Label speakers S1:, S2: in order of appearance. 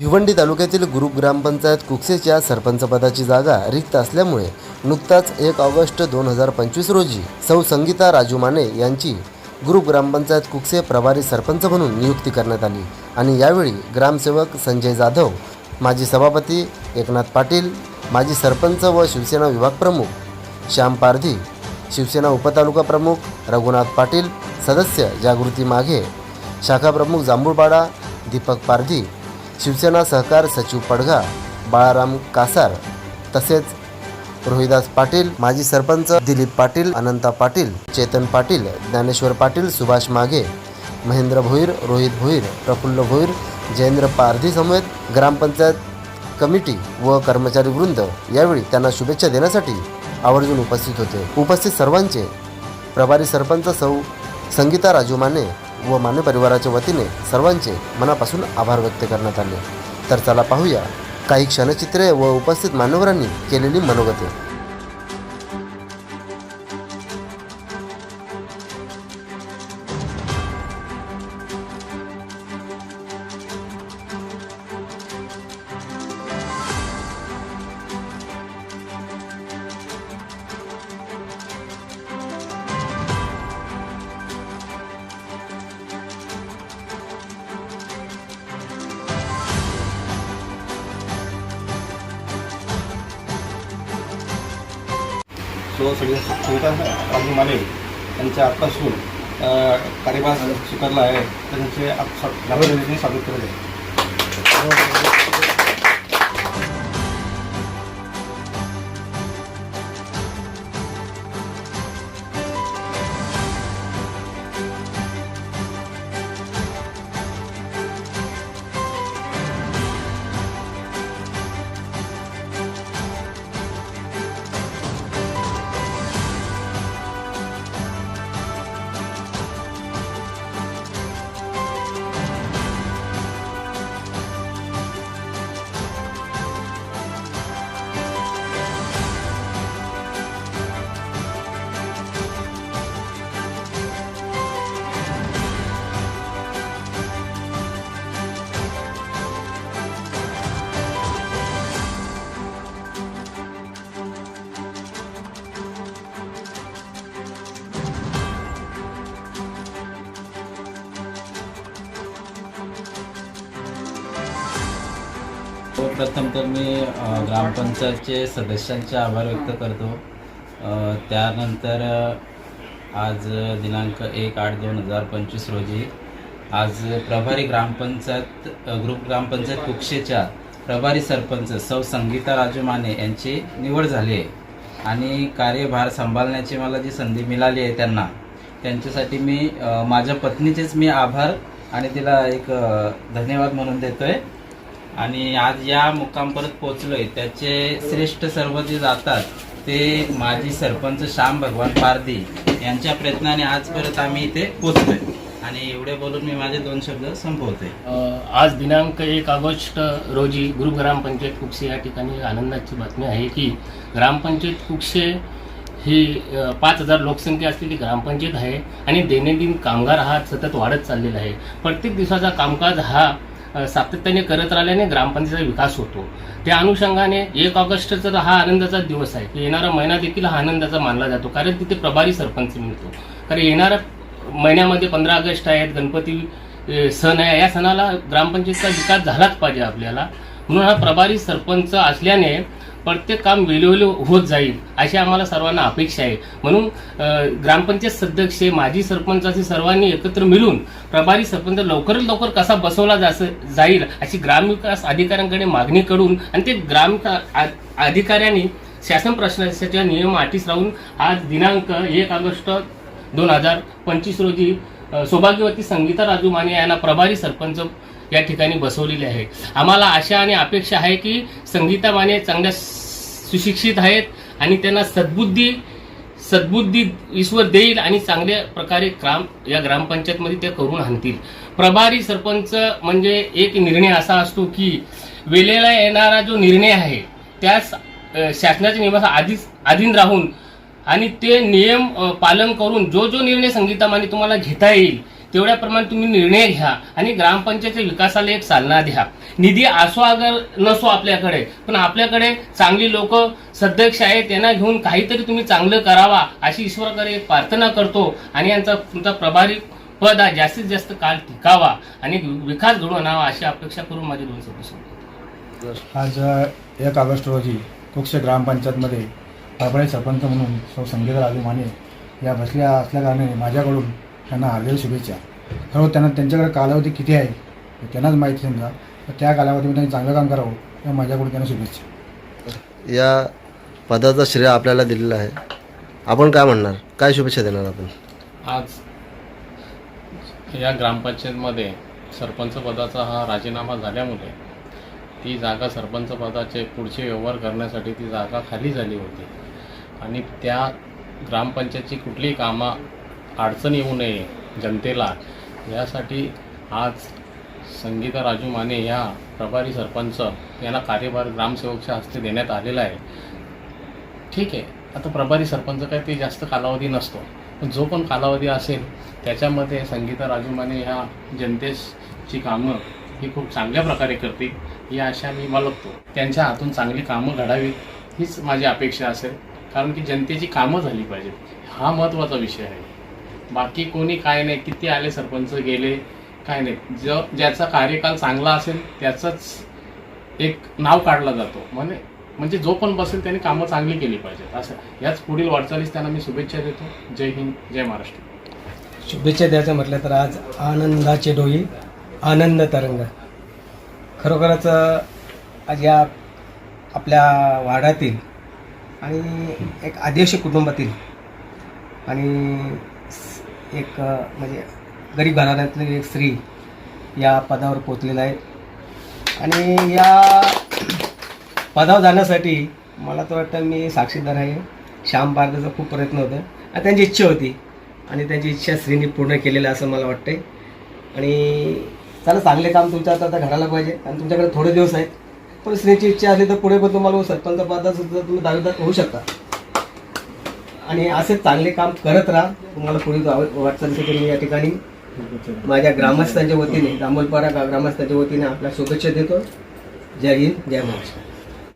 S1: भिवंडी तालुक्यातील ग्रुप ग्रामपंचायत कुक्सेच्या सरपंचपदाची जागा रिक्त असल्यामुळे नुकताच एक ऑगस्ट दोन हजार पंचवीस रोजी सौ संगीता राजू माने यांची ग्रुप ग्रामपंचायत कुक्से प्रभारी सरपंच म्हणून नियुक्ती करण्यात आली आणि यावेळी ग्रामसेवक संजय जाधव माजी सभापती एकनाथ पाटील माजी सरपंच व शिवसेना विभाग प्रमुख श्याम पारधी शिवसेना उपतालुका प्रमुख रघुनाथ पाटील सदस्य जागृती माघे शाखा प्रमुख जांभूळपाडा दीपक पारधी शिवसेना सहकार सचिव पडघा बाळाराम कासार तसेच रोहिदास पाटील माजी सरपंच दिलीप पाटील अनंता पाटील चेतन पाटील ज्ञानेश्वर पाटील सुभाष माघे महेंद्र भोईर रोहित भोईर प्रफुल्ल भोईर जयेंद्र पारधी समेत ग्रामपंचायत कमिटी व कर्मचारी वृंद यावेळी त्यांना शुभेच्छा देण्यासाठी आवर्जून उपस्थित होते. उपस्थित सर्वांचे प्रभारी सरपंच सौ संगीता राजू माने व माने परिवाराच्या वतीने सर्वांचे मनापासून आभार व्यक्त करण्यात आले. तर चला पाहूया काही क्षणचित्रे व उपस्थित मान्यवरांनी केलेली मनोगते.
S2: सो सगळे सुविधा राजू माने यांच्या आत्तासून कार्यभार स्वीकारला आहे. त्यांचे स्वागत केले आहे.
S3: सर्वप्रथम तर मी ग्रामपंचायतचे सदस्यांचे आभार व्यक्त करतो. त्यानंतर आज दिनांक एक आठ दोन हजार पंचवीस रोजी आज प्रभारी ग्रामपंचायत ग्रुप ग्रामपंचायत कुक्षेच्या प्रभारी सरपंच सौ संगीता राजू माने यांची निवड झाली आहे. आणि कार्यभार सांभाळण्याची मला जी संधी मिळाली आहे त्यांना त्यांच्यासाठी मी माझ्या पत्नीचेच मी आभार आणि तिला एक धन्यवाद म्हणून देतो आहे आणि आज या मुक्कामपर्यंत पोहोचलोय. त्याचे श्रेष्ठ सर्व जे जातात ते माजी सरपंच श्याम भगवान पारदी यांच्या प्रयत्नाने आजपर्यंत आम्ही इथे पोहोचलोय. आणि एवढे बोलून मी माझे दोन शब्द
S4: संपवते. आज दिनांक एक ऑगस्ट रोजी गुरु ग्रामपंचायत कुक्षे या ठिकाणी आनंदाची बातमी आहे की ग्रामपंचायत कुक्षे ही पाच हजार लोकसंख्या असलेली ग्रामपंचायत आहे आणि दैनंदिन कामगार हा सतत वाढत चाललेला आहे. प्रत्येक दिवसाचा कामकाज हा सातत्याने करत राहिल्याने ग्रामपंचायतीचा विकास होतो. त्या अनुषंगाने एक ऑगस्टचा तर हा आनंदाचा दिवस आहे. की येणारा महिना देखील हा आनंदाचा मानला जातो. कारण तिथे प्रभारी सरपंच मिळतो. कारण येणाऱ्या महिन्यामध्ये पंधरा ऑगस्ट आहेत गणपती सण आहे. या सणाला ग्रामपंचायतीचा विकास झालाच पाहिजे आपल्याला. म्हणून हा प्रभारी सरपंच असल्याने प्रत्येक काम वेळोवेळी होत जाईल अशी आम्हाला सर्वांना अपेक्षा आहे. म्हणून ग्रामपंचायत सदस्य माजी सरपंच असे सर्वांनी एकत्र मिळून प्रभारी सरपंच लवकरात लवकर कसा बसवला जास जाईल अशी ग्रामविकास अधिकाऱ्यांकडे मागणी करून आणि ते ग्राम अधिकाऱ्यांनी शासन प्रशासनाच्या नियम अटीस राहून आज दिनांक एक ऑगस्ट दोन हजार पंचवीस रोजी सौभाग्यवती संगीता राजू माने यांना प्रभारी सरपंच या ठिकाणी बसवलेले आहे. आम्हाला आशा आणि अपेक्षा आहे की संगीता माने चांगल्या सुशिक्षित आहेत आणि त्यांना सद्बुद्धी सद्बुद्धी ईश्वर देईल आणि चांगल्या प्रकारे ग्राम या ग्रामपंचायतमध्ये ते करून आणतील. प्रभारी सरपंच म्हणजे एक निर्णय असा असतो की वेळेला येणारा जो निर्णय आहे त्यास शासनाच्या नियमाचा आधीच अधीन राहून आणि ते नियम पालन करून जो जो निर्णय संगीतामाने तुम्हाला घेता येईल तेवढ्याप्रमाणे तुम्ही निर्णय घ्या आणि ग्रामपंचायतच्या विकासाला एक चालना द्या. निधी असो अगर नसो आपल्याकडे पण आपल्याकडे चांगली लोक सध्यक्ष आहेत त्यांना घेऊन काहीतरी तुम्ही चांगलं करावा अशी ईश्वराकडे एक प्रार्थना करतो आणि यांचा तुमचा प्रभारी पद हा जास्तीत जास्त काळ टिकावा आणि विकास घडवून आणावा अशी अपेक्षा करून माझे दोन सदस्य
S5: आज एक ऑगस्ट रोजी कुक्ष ग्रामपंचायतमध्ये प्रभारी सरपंच म्हणून सौ संगीता राजू माने या बसल्या असल्याकारणाने माझ्याकडून त्यांना हार्दिक शुभेच्छा. खरं त्यांना त्यांच्याकडे कालावधी किती आहे? हे त्यांनाच माहिती समजा. तर त्या कालावधीमध्ये त्यांनी चांगलं काम करावं या माझ्याकडून त्यांना शुभेच्छा.
S1: या पदाचा श्रेय आपल्याला दिलेला आहे. आपण काय म्हणणार? काय शुभेच्छा देणार आपण?
S6: आज या ग्रामपंचायतमध्ये सरपंच पदाचा हा राजीनामा झाल्यामुळे ती जागा सरपंच पदाचे पुढचे व्यवहार करण्यासाठी ती जागा खाली झाली होती. आणि त्या ग्रामपंचायतची कुठलीही कामं अडचण येऊ नये जनतेला. यासाठी आज संगीता राजू माने या प्रभारी सरपंच यांना कार्यभार ग्रामसेवकच्या हस्ते देण्यात आलेला आहे. ठीक आहे. आता प्रभारी सरपंच काय ते जास्त कालावधी नसतो. पण जो पण कालावधी असेल त्याच्यामध्ये संगीता राजू माने ह्या जनतेची कामं ही खूप चांगल्या प्रकारे करतील ही आशा मी बाळगतो. त्यांच्या हातून चांगली कामं घडावीत हीच माझी अपेक्षा असेल. कारण की जनतेची कामं झाली पाहिजेत. हा महत्त्वाचा विषय आहे. बाकी कोणी काय नाही किती आले सरपंच गेले काय नाही. ज ज्याचा कार्यकाल चांगला असेल त्याचंच एक नाव काढला जातो. म्हणे म्हणजे जो पण बसेल त्याने कामं चांगली केली पाहिजेत. असं. याच पुढील वाटचालीस त्यांना मी शुभेच्छा देतो. जय हिंद जय महाराष्ट्र.
S7: शुभेच्छा द्यायचं म्हटलं तर आज आनंदाचे डोई आनंद तरंग. खरोखरच आज या आपल्या वाड्यातील आणि एक आदिवासी कुटुंबातील आणि एक म्हणजे गरीब घराण्यातली एक स्त्री या पदावर पोचलेला आहे. आणि या पदावर जाण्यासाठी मला तर वाटतं मी साक्षीदार आहे. श्याम पारदाचा खूप प्रयत्न होता. आणि त्यांची इच्छा होती. आणि त्यांची इच्छा स्त्रीने पूर्ण केलेलं असं मला वाटतंय. आणि चला चांगले काम तुमच्या आता आता घडायला पाहिजे. आणि तुमच्याकडे थोडे दिवस आहेत. पण स्त्रीची इच्छा असली तर पुढे पण तुम्हाला सरपंच पदाचं पदासुद्धा तुम्ही दावेदार होऊ शकता. आणि असे चांगले काम करत राहा. तुम्हाला पुढे वाटचालीसाठी मी या ठिकाणी. माझ्या ग्रामस्थांच्या वतीने दामोलपाडा ग्रामस्थांच्या वतीने आपल्या शुभेच्छा देतो. जय हिंद जय महाराष्ट्र.